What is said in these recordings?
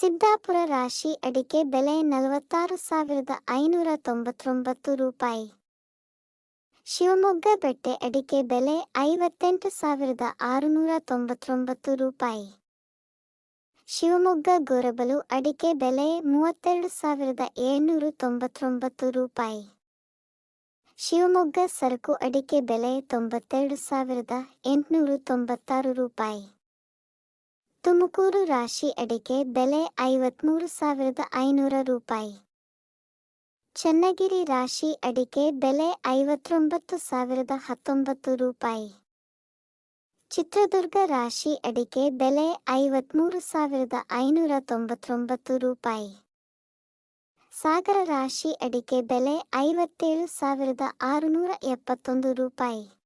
ಸಿದ್ದಾಪುರ ರಾಶಿ ಅಡಿಕೆ ಬೆಲೆ ನಲವತ್ತಾರು ಸಾವಿರದ ಐನೂರ ತೊಂಬತ್ತೊಂಬತ್ತು ರೂಪಾಯಿ. ಶಿವಮೊಗ್ಗ ಬೆಟ್ಟೆ ಅಡಿಕೆ ಬೆಲೆ ಐವತ್ತೆಂಟು ಸಾವಿರದ ಆರುನೂರ ತೊಂಬತ್ತೊಂಬತ್ತು ರೂಪಾಯಿ. ಶಿವಮೊಗ್ಗ ಗೊರಬಲು ಅಡಿಕೆ ಬೆಲೆ ಮೂವತ್ತೆರಡು ಸಾವಿರದ ಏಳ್ನೂರು ತೊಂಬತ್ತೊಂಬತ್ತು ರೂಪಾಯಿ. ಶಿವಮೊಗ್ಗ ಸರಕು ಅಡಿಕೆ ಬೆಲೆ ತೊಂಬತ್ತೆರಡು ಸಾವಿರದ ಎಂಟುನೂರು ತೊಂಬತ್ತಾರು ರೂಪಾಯಿ. ತುಮಕೂರು ರಾಶಿ ಅಡಿಕೆ ಬೆಲೆ ಐವತ್ಮೂರು ಸಾವಿರದ ಐನೂರ ರೂಪಾಯಿ. ಚನ್ನಗಿರಿ ರಾಶಿ ಅಡಿಕೆ ಬೆಲೆ ಐವತ್ತೊಂಬತ್ತು ಸಾವಿರದ ಹತ್ತೊಂಬತ್ತು ರೂಪಾಯಿ. ಚಿತ್ರದುರ್ಗ ರಾಶಿ ಅಡಿಕೆ ಬೆಲೆ ಐವತ್ಮೂರು ಸಾವಿರದ ಐನೂರ ತೊಂಬತ್ತೊಂಬತ್ತು ರೂಪಾಯಿ. ಸಾಗರ ರಾಶಿ ಅಡಿಕೆ ಬೆಲೆ ಐವತ್ತೇಳು ಸಾವಿರದ ಆರುನೂರ ಎಪ್ಪತ್ತೊಂದು ರೂಪಾಯಿ.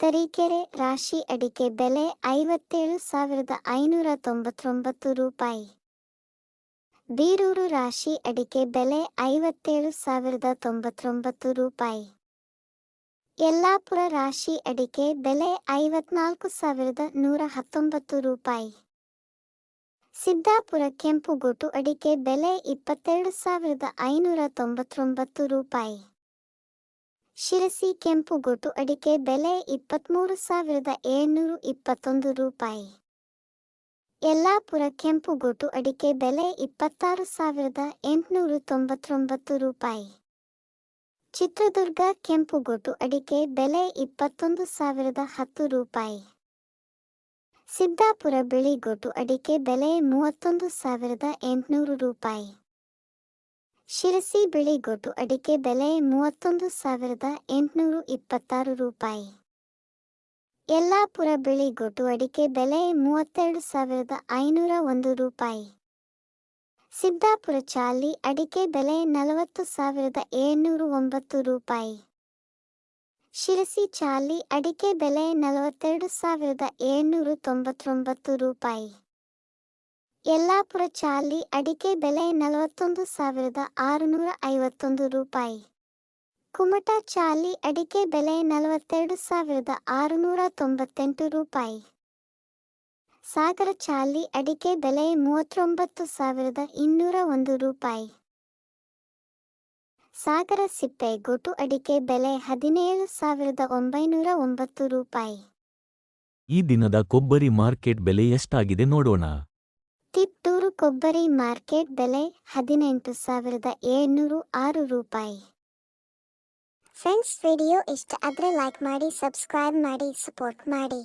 ತರೀಕೆರೆ ರಾಶಿ ಅಡಿಕೆ ಬೆಲೆ ಐವತ್ತೇಳು ಸಾವಿರದ ಐನೂರ ತೊಂಬತ್ತೊಂಬತ್ತು ರೂಪಾಯಿ. ಬೀರೂರು ರಾಶಿ ಅಡಿಕೆ ಬೆಲೆ ಐವತ್ತೇಳು ಸಾವಿರದ ತೊಂಬತ್ತೊಂಬತ್ತು ರೂಪಾಯಿ. ಯಲ್ಲಾಪುರ ರಾಶಿ ಅಡಿಕೆ ಬೆಲೆ ಐವತ್ನಾಲ್ಕು ಸಾವಿರದ ನೂರ ಹತ್ತೊಂಬತ್ತು ರೂಪಾಯಿ. ಸಿದ್ದಾಪುರ ಕೆಂಪುಗೋಟು ಅಡಿಕೆ ಬೆಲೆ ಇಪ್ಪತ್ತೆರಡು ಸಾವಿರದ ಐನೂರ ತೊಂಬತ್ತೊಂಬತ್ತು ರೂಪಾಯಿ. ಶಿರಸಿ, ಕೆಂಪು ಗೊಟ್ಟು ಅಡಿಕೆ ಬೆಲೆ ಇಪ್ಪತ್ತ್ಮೂರು ಸಾವಿರದ ಏಳ್ನೂರು ಇಪ್ಪತ್ತೊಂದು ರೂಪಾಯಿ. ಯಲ್ಲಾಪುರ ಕೆಂಪುಗೋಟು ಅಡಿಕೆ ಬೆಲೆ ಇಪ್ಪತ್ತಾರು ಸಾವಿರದ ಎಂಟುನೂರು ತೊಂಬತ್ತೊಂಬತ್ತು ರೂಪಾಯಿ. ಚಿತ್ರದುರ್ಗ, ಕೆಂಪು ಗೊಟ್ಟು ಅಡಿಕೆ ಬೆಲೆ ಇಪ್ಪತ್ತೊಂದು ಸಾವಿರದ ಹತ್ತು ರೂಪಾಯಿ. ಸಿದ್ದಾಪುರ ಬಿಳಿಗೋಟು ಅಡಿಕೆ ಬೆಲೆ ಮೂವತ್ತೊಂದು ಸಾವಿರದ ಎಂಟುನೂರು ರೂಪಾಯಿ. ಶಿರಸಿ ಬಿಳಿಗೋಟು ಅಡಿಕೆ ಬೆಲೆ ಮೂವತ್ತೊಂದು ಸಾವಿರದ ಎಂಟುನೂರು ಇಪ್ಪತ್ತಾರು ರೂಪಾಯಿ. ಯಲ್ಲಾಪುರ ಬಿಳಿಗೋಟು ಅಡಿಕೆ ಬೆಲೆ ಮೂವತ್ತೆರಡು ಸಾವಿರದ ಐನೂರ ಒಂದು ರೂಪಾಯಿ. ಸಿದ್ದಾಪುರ ಚಾಲಿ, ಅಡಿಕೆ ಬೆಲೆ ನಲವತ್ತು ಸಾವಿರದ ಏಳ್ನೂರು ಒಂಬತ್ತು ರೂಪಾಯಿ. ಶಿರಸಿ ಚಾಲಿ, ಅಡಿಕೆ ಬೆಲೆ ನಲವತ್ತೆರಡು ಸಾವಿರದ ಏಳ್ನೂರು ತೊಂಬತ್ತೊಂಬತ್ತು ರೂಪಾಯಿ. ಯಲ್ಲಾಪುರ ಚಾಲಿ ಅಡಿಕೆ ಬೆಲೆ ನಲವತ್ತೊಂದು ಸಾವಿರದ ಆರುನೂರ ಐವತ್ತೊಂದು ರೂಪಾಯಿ. ಕುಮಟಾ ಚಾಲಿ ಅಡಿಕೆ ಬೆಲೆ ನಲವತ್ತೆರಡು ಸಾವಿರದ ಆರುನೂರ ತೊಂಬತ್ತೆಂಟು ರೂಪಾಯಿ. ಸಾಗರ ಚಾಲಿ ಅಡಿಕೆ ಬೆಲೆ ಮೂವತ್ತೊಂಬತ್ತು ಸಾವಿರದ ಇನ್ನೂರ ಒಂದು ರೂಪಾಯಿ. ಸಾಗರ ಸಿಪ್ಪೆ ಗೊಟು ಅಡಿಕೆ ಬೆಲೆ ಹದಿನೇಳು ಸಾವಿರದ ಒಂಬೈನೂರ ಒಂಬತ್ತು ರೂಪಾಯಿ. ಈ ದಿನದ ಕೊಬ್ಬರಿ ಮಾರ್ಕೆಟ್ ಬೆಲೆ ಎಷ್ಟಾಗಿದೆ ನೋಡೋಣ. ಕೊಬ್ಬರಿ ಮಾರ್ಕೆಟ್ ಬೆಲೆ ಹದಿನೆಂಟು ಸಾವಿರದ ಏಳ್ನೂರು ಆರು ರೂಪಾಯಿ. ಫ್ರೆಂಡ್ಸ್, ವಿಡಿಯೋ ಇಷ್ಟ ಆದರೆ ಲೈಕ್ ಮಾಡಿ ಸಬ್ಸ್ಕ್ರೈಬ್ ಮಾಡಿ ಸಪೋರ್ಟ್ ಮಾಡಿ.